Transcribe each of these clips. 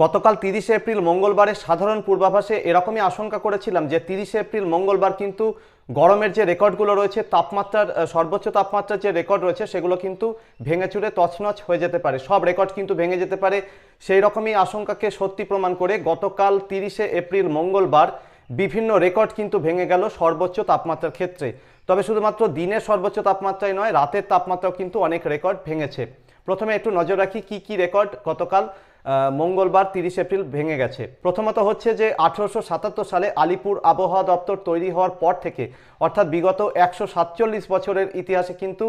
গতকাল তিরিশে এপ্রিল মঙ্গলবারের সাধারণ পূর্বাভাসে এরকমই আশঙ্কা করেছিলাম যে তিরিশে এপ্রিল মঙ্গলবার কিন্তু গরমের যে রেকর্ডগুলো রয়েছে, তাপমাত্রার সর্বোচ্চ তাপমাত্রার যে রেকর্ড রয়েছে, সেগুলো কিন্তু ভেঙে চুরে তছনছ হয়ে যেতে পারে। সব রেকর্ড কিন্তু ভেঙে যেতে পারে। সেই রকমই আশঙ্কাকে সত্যি প্রমাণ করে গতকাল তিরিশে এপ্রিল মঙ্গলবার বিভিন্ন রেকর্ড কিন্তু ভেঙে গেল সর্বোচ্চ তাপমাত্রার ক্ষেত্রে। তবে শুধুমাত্র দিনের সর্বোচ্চ তাপমাত্রাই নয়, রাতের তাপমাত্রাও কিন্তু অনেক রেকর্ড ভেঙেছে। প্রথমে একটু নজর রাখি কি কি রেকর্ড গতকাল মঙ্গলবার তিরিশ এপ্রিল ভেঙে গেছে। প্রথমত হচ্ছে যে আঠারোশো সাতাত্তর সালে আলিপুর আবহাওয়া দপ্তর তৈরি হওয়ার পর থেকে, অর্থাৎ বিগত একশো সাতচল্লিশ বছরের ইতিহাসে কিন্তু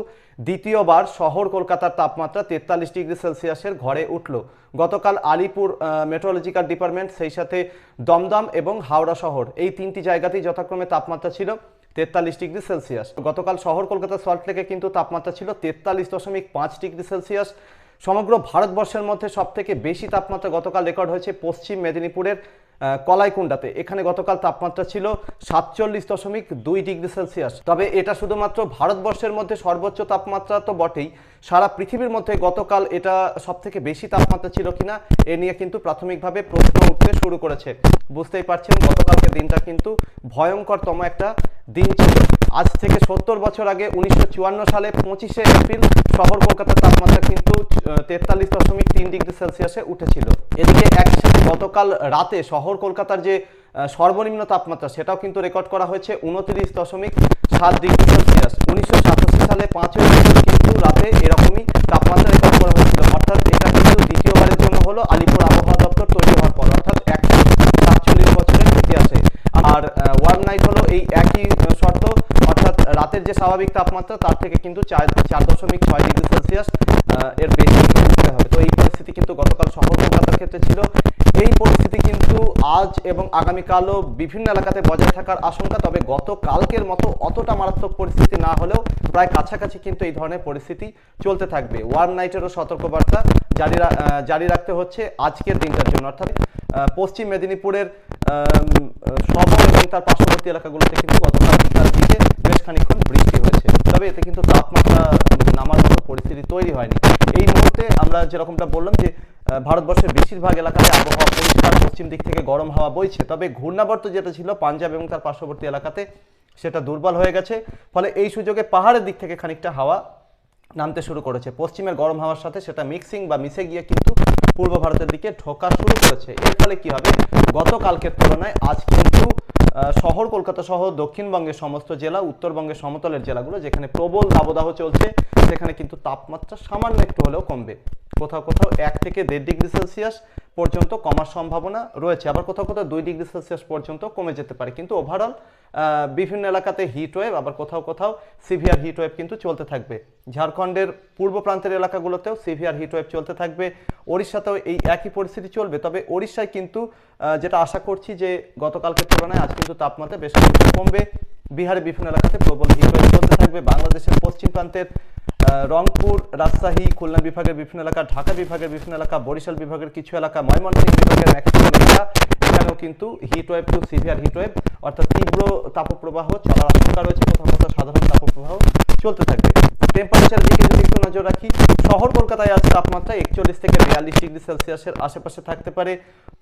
দ্বিতীয়বার শহর কলকাতার তাপমাত্রা তেতাল্লিশ ডিগ্রি সেলসিয়াসের ঘরে উঠল। গতকাল আলিপুর মেট্রোলজিক্যাল ডিপার্টমেন্ট সেই সাথে দমদম এবং হাওড়া শহর, এই তিনটি জায়গাতেই যথাক্রমে তাপমাত্রা ছিল তেতাল্লিশ ডিগ্রি সেলসিয়াস। গতকাল শহর কলকাতা সল্টলেকে কিন্তু তাপমাত্রা ছিল তেতাল্লিশ দশমিক পাঁচ ডিগ্রি সেলসিয়াস। সমগ্র ভারতবর্ষের মধ্যে সব থেকে বেশি তাপমাত্রা গতকাল রেকর্ড হয়েছে পশ্চিম মেদিনীপুরের কলাইকুণ্ডাতে। এখানে গতকাল তাপমাত্রা ছিল সাতচল্লিশ দশমিক দুই ডিগ্রি সেলসিয়াস। তবে এটা শুধুমাত্র ভারতবর্ষের মধ্যে সর্বোচ্চ তাপমাত্রা তো বটেই। সারা পৃথিবীর মধ্যে গতকাল এটা সব থেকে বেশি তাপমাত্রা ছিল কিনা, এ নিয়ে কিন্তু প্রাথমিকভাবে প্রশ্ন উঠতে শুরু করেছে। বুঝতেই পারছেন গতকালকে দিনটা কিন্তু ভয়ঙ্করতম একটা দিন ছিল। আজ থেকে সত্তর বছর আগে উনিশশো চুয়ান্ন সালে পঁচিশে এপ্রিল শহর কলকাতার তাপমাত্রা কিন্তু তেতাল্লিশ দশমিক তিন ডিগ্রি সেলসিয়াসে উঠেছিল। এদিকে একই সাথে গতকাল রাতে শহর কলকাতার যে সর্বনিম্ন তাপমাত্রা সেটাও কিন্তু রেকর্ড করা হয়েছে উনত্রিশ দশমিক সাত ডিগ্রি সেলসিয়াস। উনিশশো সাতাশি সালে পাঁচই এপ্রিল কিন্তু রাতে এরকমই তাপমাত্রা রেকর্ড করা হয়েছিল। অর্থাৎ এটা কিন্তু দ্বিতীয়বারের জন্য হলো আলিপুর আবহাওয়া দপ্তর তৈরি হওয়ার পর। অর্থাৎ একশো সাতচল্লিশ বছরের ইতিহাসে। আর ওয়ার্ম নাইট হলো এই একই রাতের যে স্বাভাবিক তাপমাত্রা, তার থেকে কিন্তু চার চার দশমিক ছয় ডিগ্রি সেলসিয়াস এর বেশি উঠতে হবে। তো এই পরিস্থিতি কিন্তু গতকাল শহর কলকাতার ক্ষেত্রে ছিল। এই পরিস্থিতি কিন্তু আজ এবং আগামীকালও বিভিন্ন এলাকাতে বজায় থাকার আশঙ্কা, তবে গতকালকের মতো অতটা মারাত্মক পরিস্থিতি না হলেও প্রায় কাছাকাছি কিন্তু এই ধরনের পরিস্থিতি চলতে থাকবে। ওয়ার্ম নাইটেরও সতর্কবার্তা জারি জারি রাখতে হচ্ছে আজকের দিনটার জন্য। অর্থাৎ পশ্চিম মেদিনীপুরের শহর এবং তার পার্শ্ববর্তী এলাকাগুলোতে কিন্তু গতকাল দিকে বেশ খানিকক্ষণ বৃষ্টি হয়েছে। তবে এতে কিন্তু তাপমাত্রা নামার মতো পরিস্থিতি তৈরি হয়নি। এই মুহূর্তে আমরা যেরকমটা বললাম যে ভারতবর্ষের বেশিরভাগ এলাকাতে আবহাওয়া পরিষ্কার, পশ্চিম দিক থেকে গরম হাওয়া বইছে। তবে ঘূর্ণাবর্ত যেটা ছিল পাঞ্জাব এবং তার পার্শ্ববর্তী এলাকাতে সেটা দুর্বল হয়ে গেছে। ফলে এই সুযোগে পাহাড়ের দিক থেকে খানিকটা হাওয়া নামতে শুরু করেছে। পশ্চিমের গরম হাওয়ার সাথে সেটা মিক্সিং বা মিশে গিয়ে কিন্তু পূর্ব ভারতের দিকে ঢোকা শুরু করেছে। এর ফলে কি হবে? গতকালকের তুলনায় আজ কিন্তু শহর, কলকাতা সহ দক্ষিণবঙ্গের সমস্ত জেলা, উত্তরবঙ্গের সমতলের জেলাগুলো যেখানে প্রবল দাবদাহ চলছে, সেখানে কিন্তু তাপমাত্রা সামান্য একটু হলেও কমবে। কোথাও কোথাও এক থেকে দেড় ডিগ্রি সেলসিয়াস পর্যন্ত কমার সম্ভাবনা রয়েছে। আবার কোথাও কোথাও দুই ডিগ্রি সেলসিয়াস পর্যন্ত কমে যেতে পারে। কিন্তু ওভারঅল বিভিন্ন এলাকাতে হিট ওয়েভ আবার কোথাও কোথাও সিভিয়ার হিট ওয়েভ কিন্তু চলতে থাকবে। ঝাড়খণ্ডের পূর্ব প্রান্তের এলাকাগুলোতেও সিভিয়ার হিট ওয়েভ চলতে থাকবে। ওড়িশাতেও এই একই পরিস্থিতি চলবে। তবে ওড়িশায় কিন্তু যেটা আশা করছি যে গতকালকের তুলনায় আজ কিন্তু তাপমাত্রা বেশ কমবে। বিহারের বিভিন্ন এলাকাতে প্রবল হিট ওয়েভ চলতে থাকবে। বাংলাদেশের পশ্চিম প্রান্তের রংপুর, রাজশাহী, খুলনা বিভাগের বিভিন্ন এলাকা, ঢাকা বিভাগের বিভিন্ন এলাকা, বরিশাল বিভাগের কিছু এলাকা, ময়মনসিংহ বিভাগের ম্যাক্সিমাম এলাকা। এখানেও কিন্তু heat wave to severe heat wave অর্থাৎ তীব্র তাপপ্রবাহ চলার আশঙ্কা রয়েছে। সাধারণ তাপপ্রবাহ চলতে থাকবে। টেম্পারেচারের দিকে যদি একটু নজর রাখি, শহর কলকাতায় আজ তাপমাত্রা একচল্লিশ থেকে বিয়াল্লিশ ডিগ্রি সেলসিয়াসের আশেপাশে থাকতে পারে।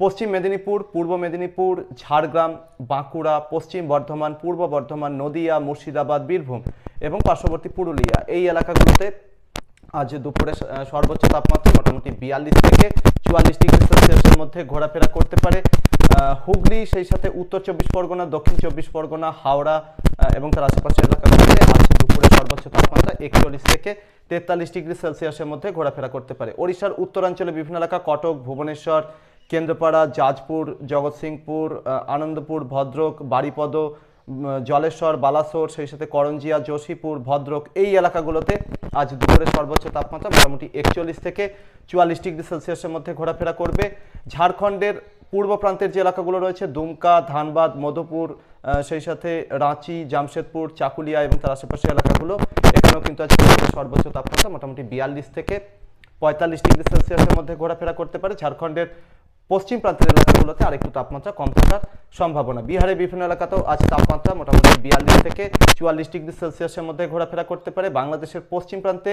পশ্চিম মেদিনীপুর, পূর্ব মেদিনীপুর, ঝাড়গ্রাম, বাঁকুড়া, পশ্চিম বর্ধমান, পূর্ব বর্ধমান, নদিয়া, মুর্শিদাবাদ, বীরভূম এবং পার্শ্ববর্তী পুরুলিয়া। এই এলাকাগুলোতে আজ দুপুরে সর্বোচ্চ তাপমাত্রা মোটামুটি বিয়াল্লিশ থেকে চুয়াল্লিশ ডিগ্রি সেলসিয়াসের মধ্যে ঘোরাফেরা করতে পারে। হুগলি, সেই সাথে উত্তর চব্বিশ পরগনা, দক্ষিণ চব্বিশ পরগনা, হাওড়া এবং তার আশেপাশের এলাকাগুলোতে আজ দুপুরে সর্বোচ্চ তাপমাত্রা একচল্লিশ থেকে তেতাল্লিশ ডিগ্রি সেলসিয়াসের মধ্যে ঘোরাফেরা করতে পারে। ওড়িশার উত্তরাঞ্চলে বিভিন্ন এলাকা কটক ভুবনেশ্বর কেন্দ্রপাড়া জাজপুর জগৎসিংপুর আনন্দপুর ভদ্রক বারিপদ উম, জলেশ্বর বালাসোর সেই সাথে করঞ্জিয়া যোশীপুর ভদ্রক এই এলাকাগুলোতে আজ দুপুরে সর্বোচ্চ তাপমাত্রা মোটামুটি একচল্লিশ থেকে চুয়াল্লিশ ডিগ্রি সেলসিয়াসের মধ্যে ঘোরাফেরা করবে। ঝাড়খণ্ডের পূর্ব প্রান্তের যে এলাকাগুলো রয়েছে, দুমকা, ধানবাদ, মধুপুর সেই সাথে রাঁচি, জামশেদপুর, চাকুলিয়া এবং তার আশেপাশের এলাকাগুলো, এখানেও কিন্তু আজ সর্বোচ্চ তাপমাত্রা মোটামুটি বিয়াল্লিশ থেকে পঁয়তাল্লিশ ডিগ্রি সেলসিয়াসের মধ্যে ঘোরাফেরা করতে পারে। ঝাড়খণ্ডের পশ্চিম প্রান্তের এলাকাগুলোতে আরেকটু তাপমাত্রা কম থাকার সম্ভাবনা। বিহারের বিভিন্ন এলাকাতেও আজ তাপমাত্রা মোটামুটি বিয়াল্লিশ থেকে চুয়াল্লিশ ডিগ্রি সেলসিয়াসের মধ্যে ঘোরাফেরা করতে পারে। বাংলাদেশের পশ্চিম প্রান্তে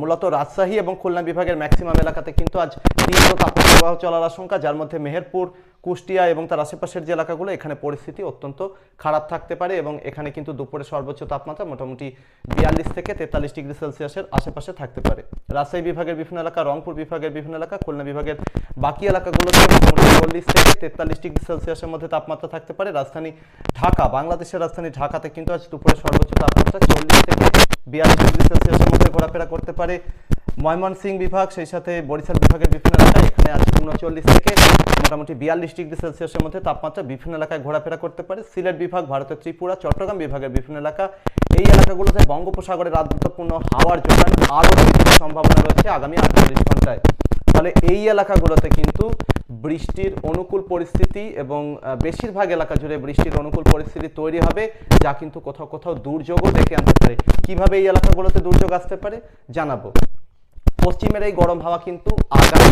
মূলত রাজশাহী এবং খুলনা বিভাগের ম্যাক্সিমাম এলাকাতে কিন্তু আজ তীব্র তাপপ্রবাহ চলার আশঙ্কা, যার মধ্যে মেহেরপুর, কুষ্টিয়া এবং তার আশেপাশের যে এলাকাগুলো, এখানে পরিস্থিতি অত্যন্ত খারাপ থাকতে পারে এবং এখানে কিন্তু দুপুরে সর্বোচ্চ তাপমাত্রা মোটামুটি বিয়াল্লিশ থেকে তেতাল্লিশ ডিগ্রি সেলসিয়াসের আশেপাশে থাকতে পারে। রাজশাহী বিভাগের বিভিন্ন এলাকা, রংপুর বিভাগের বিভিন্ন এলাকা, খুলনা বিভাগের বাকি এলাকাগুলোতে মোটামুটি চল্লিশ থেকে তেতাল্লিশ ডিগ্রি সেলসিয়াসের মধ্যে তাপমাত্রা থাকতে পারে। রাজধানী ঢাকা, বাংলাদেশের রাজধানী ঢাকাতে কিন্তু আজ দুপুরে সর্বোচ্চ তাপমাত্রা চল্লিশ থেকে বিয়াল্লিশ ডিগ্রি সেলসিয়াসের মধ্যে ঘোরাফেরা করতে পারে ময়মনসিংহ বিভাগ, সেই সাথে বরিশাল বিভাগের বিভিন্ন এলাকায়। এখানে আজ উনচল্লিশ থেকে মোটামুটি বিয়াল্লিশ ডিগ্রি সেলসিয়াসের মধ্যে তাপমাত্রা বিভিন্ন এলাকায় ঘোরাফেরা করতে পারে। সিলেট বিভাগ, ভারতের ত্রিপুরা, চট্টগ্রাম বিভাগের বিভিন্ন এলাকা। এই এলাকাগুলোতে বঙ্গোপসাগরের আর্দ্রতাপূর্ণ হাওয়ার জন্য আরও সম্ভাবনা রয়েছে আগামী আটচল্লিশ ঘন্টায়। ফলে এই এলাকাগুলোতে কিন্তু বৃষ্টির অনুকূল পরিস্থিতি এবং বেশিরভাগ এলাকা জুড়ে বৃষ্টির অনুকূল পরিস্থিতি তৈরি হবে, যা কিন্তু কোথাও কোথাও দুর্যোগও ডেকে আনতে পারে। কীভাবে এই এলাকাগুলোতে দুর্যোগ আসতে পারে জানাব। পশ্চিমের এই গরম হাওয়া কিন্তু আগামী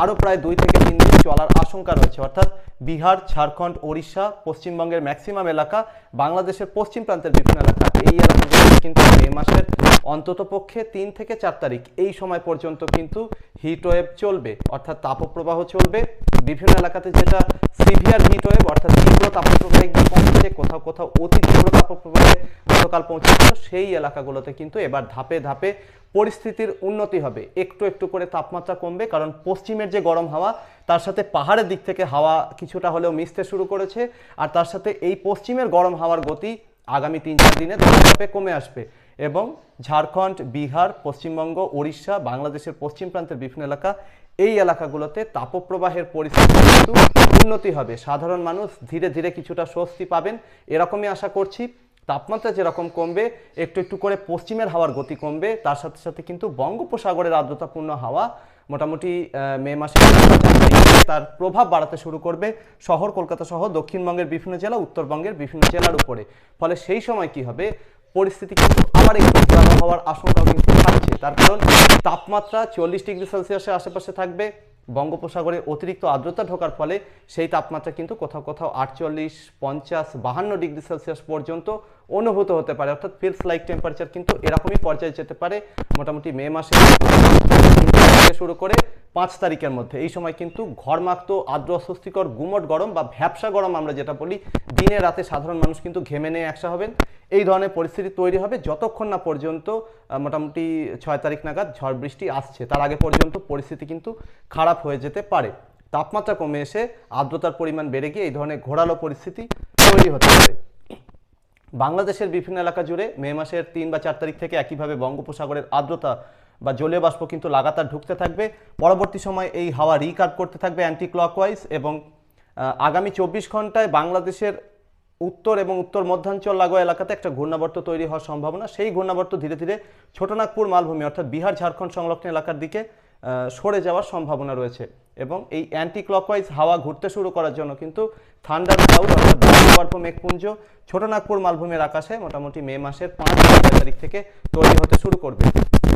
আরও প্রায় দুই থেকে তিন দিন চলার আশঙ্কা রয়েছে। অর্থাৎ বিহার, ঝাড়খণ্ড, ওড়িশা, পশ্চিমবঙ্গের ম্যাক্সিমাম এলাকা, বাংলাদেশের পশ্চিম প্রান্তের বিভিন্ন এলাকা, এই এলাকাগুলোতে কিন্তু মে মাসের অন্তত পক্ষে তিন থেকে চার তারিখ এই সময় পর্যন্ত কিন্তু হিট ওয়েভ চলবে, অর্থাৎ তাপপ্রবাহ চলবে। বিভিন্ন এলাকাতে যেটা সিভিয়ার হিট ওয়েভ অর্থাৎ তীব্র তাপপ্রবাহ একদিন পৌঁছেছে, কোথাও কোথাও অতি তীব্র তাপপ্রবাহে গতকাল পৌঁছেছিল, সেই এলাকাগুলোতে কিন্তু এবার ধাপে ধাপে পরিস্থিতির উন্নতি হবে। একটু একটু করে তাপমাত্রা কমবে, কারণ পশ্চিমের যে গরম হাওয়া, তার সাথে পাহাড়ের দিক থেকে হাওয়া কিছুটা হলেও মিশতে শুরু করেছে। আর তার সাথে এই পশ্চিমের গরম হাওয়ার গতি আগামী তিন চার দিনে ধাপে কমে আসবে। এবং ঝাড়খণ্ড, বিহার, পশ্চিমবঙ্গ, ওড়িশা, বাংলাদেশের পশ্চিম প্রান্তের বিভিন্ন এলাকা, এই এলাকাগুলোতে তাপপ্রবাহের পরিস্থিতি কিন্তু উন্নতি হবে। সাধারণ মানুষ ধীরে ধীরে কিছুটা স্বস্তি পাবেন, এরকমই আশা করছি। তাপমাত্রা যেরকম কমবে, একটু একটু করে পশ্চিমের হাওয়ার গতি কমবে, তার সাথে সাথে কিন্তু বঙ্গোপসাগরের আর্দ্রতাপূর্ণ হাওয়া মোটামুটি মে মাসে তার প্রভাব বাড়াতে শুরু করবে শহর কলকাতা সহ দক্ষিণবঙ্গের বিভিন্ন জেলা, উত্তরবঙ্গের বিভিন্ন জেলার উপরে। ফলে সেই সময় কি হবে? পরিস্থিতি কিন্তু আবার একটু ভয়াবহ হওয়ার আশঙ্কাও কিন্তু থাকছে। তার কারণ তাপমাত্রা চল্লিশ ডিগ্রি সেলসিয়াসের আশেপাশে থাকবে, বঙ্গোপসাগরে অতিরিক্ত আর্দ্রতা ঢোকার ফলে সেই তাপমাত্রা কিন্তু কোথাও কোথাও আটচল্লিশ, পঞ্চাশ, বাহান্ন ডিগ্রি সেলসিয়াস পর্যন্ত অনুভূত হতে পারে। অর্থাৎ ফিলস লাইক টেম্পারেচার কিন্তু এরকমই পর্যায়ে যেতে পারে। মোটামুটি মে মাসে শুরু করে পাঁচ তারিখের মধ্যে। এই সময় কিন্তু ঘরমাক্ত আর্দ্র অস্বস্তিকর গুমট গরম বা ভ্যাবসা গরম আমরা যেটা বলি, দিনে রাতে সাধারণ মানুষ কিন্তু ঘেমে নিয়ে একসা হবেন। এই ধরনের পরিস্থিতি তৈরি হবে যতক্ষণ না পর্যন্ত মোটামুটি ছয় তারিখ নাগাদ ঝড় বৃষ্টি আসছে। তার আগে পর্যন্ত পরিস্থিতি কিন্তু খারাপ হয়ে যেতে পারে। তাপমাত্রা কমে এসে আর্দ্রতার পরিমাণ বেড়ে গিয়ে এই ধরনের ঘোরালো পরিস্থিতি তৈরি হতে পারে। বাংলাদেশের বিভিন্ন এলাকা জুড়ে মে মাসের তিন বা চার তারিখ থেকে একইভাবে বঙ্গোপসাগরের আর্দ্রতা বা জলীয় বাষ্প কিন্তু লাগাতার ঢুকতে থাকবে। পরবর্তী সময় এই হাওয়া রিকার্ভ করতে থাকবে অ্যান্টি ক্লকওয়াইজ এবং আগামী চব্বিশ ঘন্টায় বাংলাদেশের উত্তর এবং উত্তর মধ্যাঞ্চল লাগোয়া এলাকাতে একটা ঘূর্ণাবর্ত তৈরি হওয়ার সম্ভাবনা। সেই ঘূর্ণাবর্ত ধীরে ধীরে ছোটনাগপুর মালভূমি অর্থাৎ বিহার, ঝাড়খণ্ড সংলগ্ন এলাকার দিকে সরে যাওয়ার সম্ভাবনা রয়েছে এবং এই অ্যান্টি ক্লকওয়াইজ হাওয়া ঘুরতে শুরু করার জন্য কিন্তু থান্ডার ক্লাউড অর্থাৎ মেঘপুঞ্জ ছোটনাগপুর মালভূমির আকাশে মোটামুটি মে মাসের পাঁচ তারিখ থেকে তৈরি হতে শুরু করবে।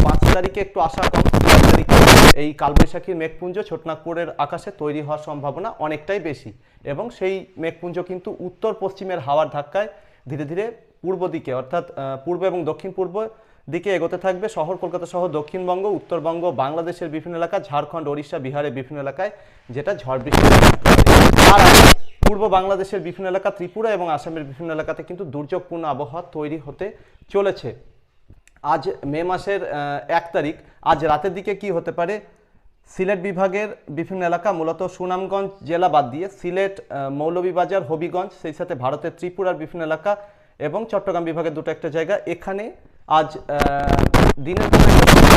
পাঁচ তারিখে একটু আশা কম তারিখে। এই কালবৈশাখীর মেঘপুঞ্জ ছোটনাগপুরের আকাশে তৈরি হওয়ার সম্ভাবনা অনেকটাই বেশি এবং সেই মেঘপুঞ্জ কিন্তু উত্তর পশ্চিমের হাওয়ার ধাক্কায় ধীরে ধীরে পূর্ব দিকে, অর্থাৎ পূর্ব এবং দক্ষিণ পূর্ব দিকে এগোতে থাকবে। শহর কলকাতা সহ দক্ষিণবঙ্গ, উত্তরবঙ্গ, বাংলাদেশের বিভিন্ন এলাকা, ঝাড়খণ্ড, ওড়িশা, বিহারের বিভিন্ন এলাকায় যেটা ঝড় বৃষ্টি আর পূর্ব বাংলাদেশের বিভিন্ন এলাকা, ত্রিপুরা এবং আসামের বিভিন্ন এলাকাতে কিন্তু দুর্যোগপূর্ণ আবহাওয়া তৈরি হতে চলেছে। আজ মে মাসের এক তারিখ। আজ রাতের দিকে কি হতে পারে? সিলেট বিভাগের বিভিন্ন এলাকা, মূলত সুনামগঞ্জ জেলা বাদ দিয়ে সিলেট মৌলভীবাজার, হবিগঞ্জ, সেই সাথে ভারতের ত্রিপুরার বিভিন্ন এলাকা এবং চট্টগ্রাম বিভাগের দুটো একটা জায়গা। এখানে আজ দিনের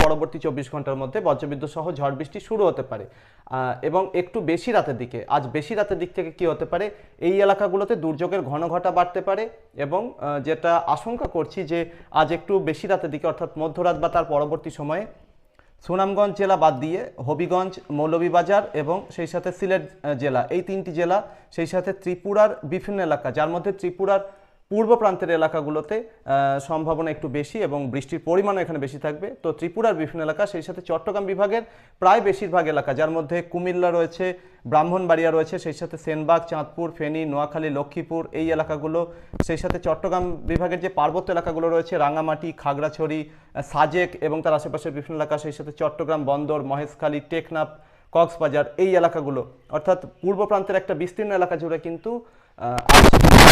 পরবর্তী চব্বিশ ঘণ্টার মধ্যে বজ্রবিদ্যুৎ সহ ঝড় বৃষ্টি শুরু হতে পারে। এবং একটু বেশি রাতের দিকে, আজ বেশি রাতের দিক থেকে কি হতে পারে? এই এলাকাগুলোতে দুর্যোগের ঘন ঘটা বাড়তে পারে এবং যেটা আশঙ্কা করছি যে আজ একটু বেশি রাতের দিকে, অর্থাৎ মধ্যরাত বা তার পরবর্তী সময়ে সুনামগঞ্জ জেলা বাদ দিয়ে হবিগঞ্জ, মৌলভীবাজার এবং সেই সাথে সিলেট জেলা, এই তিনটি জেলা, সেই সাথে ত্রিপুরার বিভিন্ন এলাকা, যার মধ্যে ত্রিপুরার পূর্ব প্রান্তের এলাকাগুলোতে সম্ভাবনা একটু বেশি এবং বৃষ্টির পরিমাণও এখানে বেশি থাকবে। তো ত্রিপুরার বিভিন্ন এলাকা, সেই সাথে চট্টগ্রাম বিভাগের প্রায় বেশিরভাগ এলাকা, যার মধ্যে কুমিল্লা রয়েছে, ব্রাহ্মণবাড়িয়া রয়েছে, সেই সাথে সেনবাগ, চাঁদপুর, ফেনী, নোয়াখালী, লক্ষ্মীপুর, এই এলাকাগুলো, সেই সাথে চট্টগ্রাম বিভাগের যে পার্বত্য এলাকাগুলো রয়েছে, রাঙামাটি, খাগড়াছড়ি সাজেক এবং তার আশেপাশের বিভিন্ন এলাকা, সেই সাথে চট্টগ্রাম বন্দর, মহেশখালী, টেকনাফ, কক্সবাজার, এই এলাকাগুলো। অর্থাৎ পূর্ব প্রান্তের একটা বিস্তীর্ণ এলাকা জুড়ে কিন্তু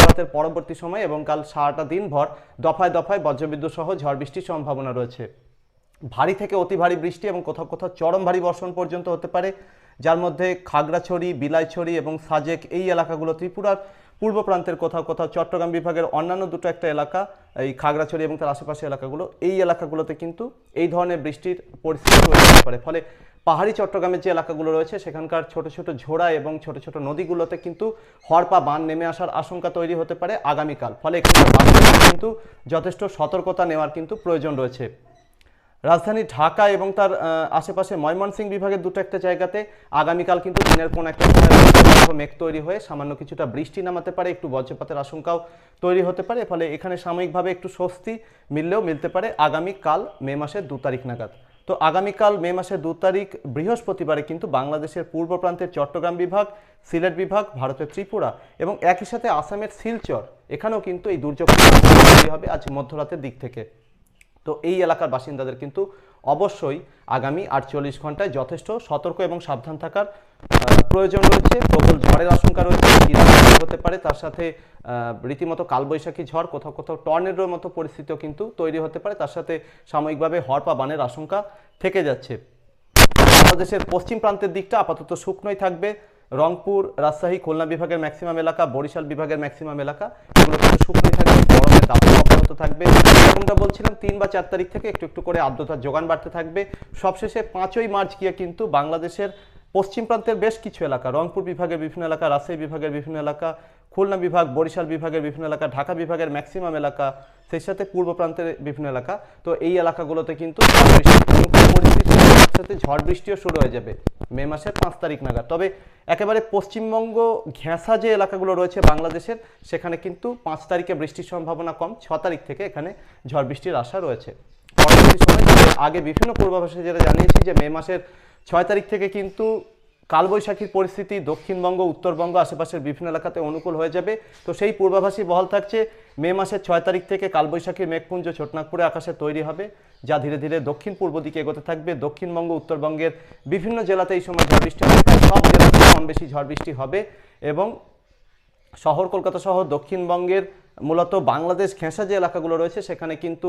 আহ, পরবর্তী সময় এবং কাল সারাটা দিনভর দফায় দফায় বজ্রবিদ্যুৎ সহ ঝড় বৃষ্টির সম্ভাবনা রয়েছে। ভারী থেকে অতি ভারী বৃষ্টি এবং কোথাও কোথাও চরম ভারী বর্ষণ পর্যন্ত হতে পারে যার মধ্যে খাগড়াছড়ি বিলাইছড়ি এবং সাজেক এই এলাকাগুলো ত্রিপুরার পূর্ব প্রান্তের কোথাও কোথাও চট্টগ্রাম বিভাগের অন্যান্য দুটো একটা এলাকা এই খাগড়াছড়ি এবং তার আশেপাশে এলাকাগুলো এই এলাকাগুলোতে কিন্তু এই ধরনের বৃষ্টির পরিস্থিতি হতে পারে। ফলে পাহাড়ি চট্টগ্রামের যে এলাকাগুলো রয়েছে, সেখানকার ছোট ছোট ঝোড়া এবং ছোট ছোট নদীগুলোতে কিন্তু হরপা বান নেমে আসার আশঙ্কা তৈরি হতে পারে আগামীকাল। ফলে এখানকার কিন্তু যথেষ্ট সতর্কতা নেওয়ার কিন্তু প্রয়োজন রয়েছে। রাজধানী ঢাকা এবং তার আশেপাশে ময়মনসিংহ বিভাগের দুটো একটা জায়গাতে আগামীকাল কিন্তু দিনের কোন একটা মেঘ তৈরি হয়ে সামান্য কিছুটা বৃষ্টি নামাতে পারে, একটু বজ্রপাতের আশঙ্কাও তৈরি হতে পারে। ফলে এখানে সাময়িকভাবে একটু স্বস্তি মিললেও মিলতে পারে আগামীকাল মে মাসের দু তারিখ নাগাদ। তো আগামীকাল মে মাসের দু তারিখ বৃহস্পতিবারে কিন্তু বাংলাদেশের পূর্ব প্রান্তের চট্টগ্রাম বিভাগ, সিলেট বিভাগ, ভারতের ত্রিপুরা এবং একই সাথে আসামের শিলচর, এখানেও কিন্তু এই দুর্যোগ হবে আজ মধ্যরাতের দিক থেকে। তো এই এলাকার বাসিন্দাদের কিন্তু অবশ্যই আগামী আটচল্লিশ ঘন্টায় যথেষ্ট সতর্ক এবং সাবধান থাকার প্রয়োজন রয়েছে, প্রবল ঝড়ের আশঙ্কা রয়েছে হতে পারে। তার সাথে রীতিমতো কালবৈশাখী ঝড়, কোথাও কোথাও টর্নেডোর মতো পরিস্থিতিও কিন্তু তৈরি হতে পারে। তার সাথে সাময়িকভাবে হরপা বানের আশঙ্কা থেকে যাচ্ছে। বাংলাদেশের পশ্চিম প্রান্তের দিকটা আপাতত শুকনোই থাকবে। রংপুর, রাজশাহী, খুলনা বিভাগের ম্যাক্সিমাম এলাকা, বরিশাল বিভাগের ম্যাক্সিমাম এলাকা, এগুলো কিন্তু শুকনোই থাকবে, গরমের দাপট অব্যাহত থাকবে। যেরকমটা বলছিলাম, তিন বা চার তারিখ থেকে একটু একটু করে আর্দ্রতার যোগান বাড়তে থাকবে। সবশেষে পাঁচই মার্চ গিয়ে কিন্তু বাংলাদেশের পশ্চিম প্রান্তের বেশ কিছু এলাকা, রংপুর বিভাগের বিভিন্ন এলাকা, রাজশাহী বিভাগের বিভিন্ন এলাকা, খুলনা বিভাগ, বরিশাল বিভাগের বিভিন্ন এলাকা, ঢাকা বিভাগের ম্যাক্সিমাম এলাকা, সেই সাথে পূর্ব প্রান্তের বিভিন্ন এলাকা। তো এই এলাকাগুলোতে কিন্তু সাথে ঝড় বৃষ্টিও শুরু হয়ে যাবে। মে মাসের পাঁচ তারিখ নাগাদ। তবে একেবারে পশ্চিমবঙ্গ ঘেঁষা যে এলাকাগুলো রয়েছে বাংলাদেশের, সেখানে কিন্তু পাঁচ তারিখে বৃষ্টির সম্ভাবনা কম। ছ তারিখ থেকে এখানে ঝড় বৃষ্টির আশা রয়েছে। আগে বিভিন্ন পূর্বাভাসে যেটা জানিয়েছি যে মে মাসের ছয় তারিখ থেকে কিন্তু কালবৈশাখীর পরিস্থিতি, দক্ষিণবঙ্গ, উত্তরবঙ্গ আশেপাশের বিভিন্ন এলাকাতে অনুকূল হয়ে যাবে। তো সেই পূর্বাভাসই বহাল থাকছে, মে মাসের ছয় তারিখ থেকে কালবৈশাখীর মেঘপুঞ্জ ছোটনাগপুরে আকাশে তৈরি হবে, যা ধীরে ধীরে দক্ষিণ পূর্ব দিকে এগোতে থাকবে। দক্ষিণবঙ্গ, উত্তরবঙ্গের বিভিন্ন জেলাতে এই সময় ঝড় বৃষ্টি হবে সব জেলাতে কম বেশি ঝড় বৃষ্টি হবে এবং শহর কলকাতা সহ দক্ষিণবঙ্গের মূলত বাংলাদেশ ঘেঁষা যে এলাকাগুলো রয়েছে, সেখানে কিন্তু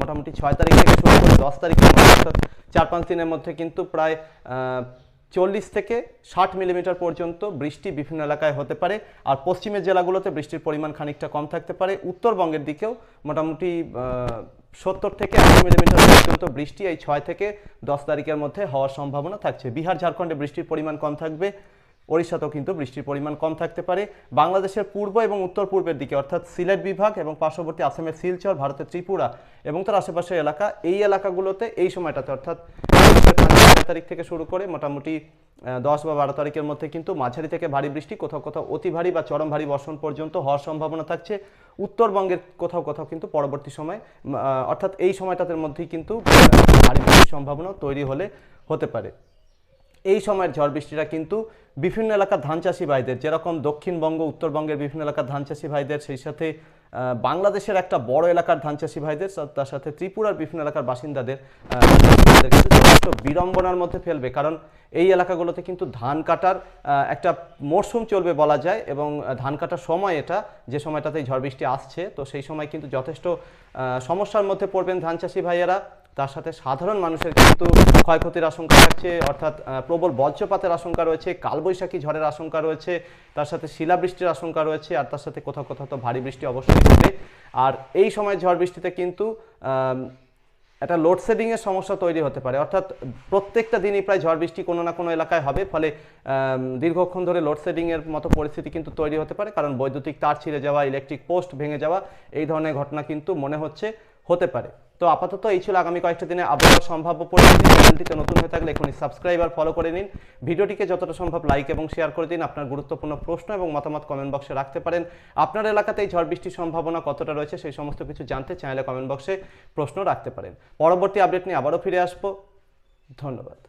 মোটামুটি ছয় তারিখ থেকে শুরু করে দশ তারিখের মধ্যে অর্থাৎ চার পাঁচ দিনের মধ্যে কিন্তু প্রায় চল্লিশ থেকে ষাট মিলিমিটার পর্যন্ত বৃষ্টি বিভিন্ন এলাকায় হতে পারে। আর পশ্চিমের জেলাগুলোতে বৃষ্টির পরিমাণ খানিকটা কম থাকতে পারে। উত্তরবঙ্গের দিকেও মোটামুটি সত্তর থেকে আশি মিলিমিটার পর্যন্ত বৃষ্টি এই ছয় থেকে দশ তারিখের মধ্যে হওয়ার সম্ভাবনা থাকছে। বিহার, ঝাড়খণ্ডে বৃষ্টির পরিমাণ কম থাকবে। ওড়িশাতেও কিন্তু বৃষ্টির পরিমাণ কম থাকতে পারে। বাংলাদেশের পূর্ব এবং উত্তর পূর্বের দিকে, অর্থাৎ সিলেট বিভাগ এবং পার্শ্ববর্তী আসামের শিলচর, ভারতের ত্রিপুরা এবং তার আশেপাশের এলাকা, এই এলাকাগুলোতে এই সময়টাতে, অর্থাৎ তারিখ থেকে শুরু করে মোটামুটি দশ বা বারো তারিখের মধ্যে কিন্তু মাঝারি থেকে ভারী বৃষ্টি, কোথাও কোথাও অতি ভারী বা চরম ভারী বর্ষণ পর্যন্ত হওয়ার সম্ভাবনা থাকছে। উত্তরবঙ্গের কোথাও কোথাও কিন্তু পরবর্তী সময় অর্থাৎ এই সময়টাতে মধ্যেই কিন্তু ভারী বৃষ্টির সম্ভাবনা তৈরি হলে হতে পারে। এই সময়ের ঝড় বৃষ্টিটা কিন্তু বিভিন্ন এলাকার ধান চাষি ভাইদের, যেরকম দক্ষিণবঙ্গ, উত্তরবঙ্গের বিভিন্ন এলাকার ধান চাষি ভাইদের, সেই সাথে বাংলাদেশের একটা বড় এলাকার ধান চাষি ভাইদের তার সাথে ত্রিপুরার বিভিন্ন এলাকার বাসিন্দাদের যথেষ্ট বিড়ম্বনার মধ্যে ফেলবে। কারণ এই এলাকাগুলোতে কিন্তু ধান কাটার একটা মরশুম চলবে বলা যায় এবং ধান কাটার সময় এটা, যে সময়টাতে ঝড় বৃষ্টি আসছে, তো সেই সময় কিন্তু যথেষ্ট সমস্যার মধ্যে পড়বেন ধান চাষি ভাইয়েরা। তার সাথে সাধারণ মানুষের কিন্তু ক্ষয়ক্ষতির আশঙ্কা থাকছে, অর্থাৎ প্রবল বজ্রপাতের আশঙ্কা রয়েছে, কালবৈশাখী ঝড়ের আশঙ্কা রয়েছে, তার সাথে শিলাবৃষ্টির আশঙ্কা রয়েছে, আর তার সাথে কোথাও কোথাও তো ভারী বৃষ্টি অবশ্যই হবে। আর এই সময় ঝড় বৃষ্টিতে কিন্তু একটা লোডশেডিংয়ের সমস্যা তৈরি হতে পারে। অর্থাৎ, প্রত্যেকটা দিনই প্রায় ঝড় বৃষ্টি কোনো না কোনো এলাকায় হবে, ফলে দীর্ঘক্ষণ ধরে লোডশেডিংয়ের মতো পরিস্থিতি কিন্তু তৈরি হতে পারে, কারণ বৈদ্যুতিক তার ছিঁড়ে যাওয়া ইলেকট্রিক পোস্ট ভেঙে যাওয়া, এই ধরনের ঘটনা কিন্তু মনে হচ্ছে, হতে পারে। তো আপাতত এই ছিল আগামী কয়েকটা দিনে আবহাওয়ার সম্ভাব্য পরিস্থিতি। চ্যানেলটিতে নতুন হয়ে থাকলে এখনই সাবস্ক্রাইব আর ফলো করে নিন। ভিডিওটিকে যতটা সম্ভব লাইক এবং শেয়ার করে দিন। আপনার গুরুত্বপূর্ণ প্রশ্ন এবং মতামত কমেন্ট বক্সে রাখতে পারেন। আপনার এলাকাতে এই ঝড় বৃষ্টির সম্ভাবনা কতটা রয়েছে সেই সমস্ত কিছু জানতে চ্যানেলে কমেন্ট বক্সে প্রশ্ন রাখতে পারেন। পরবর্তী আপডেট নিয়ে আবারও ফিরে আসব। ধন্যবাদ।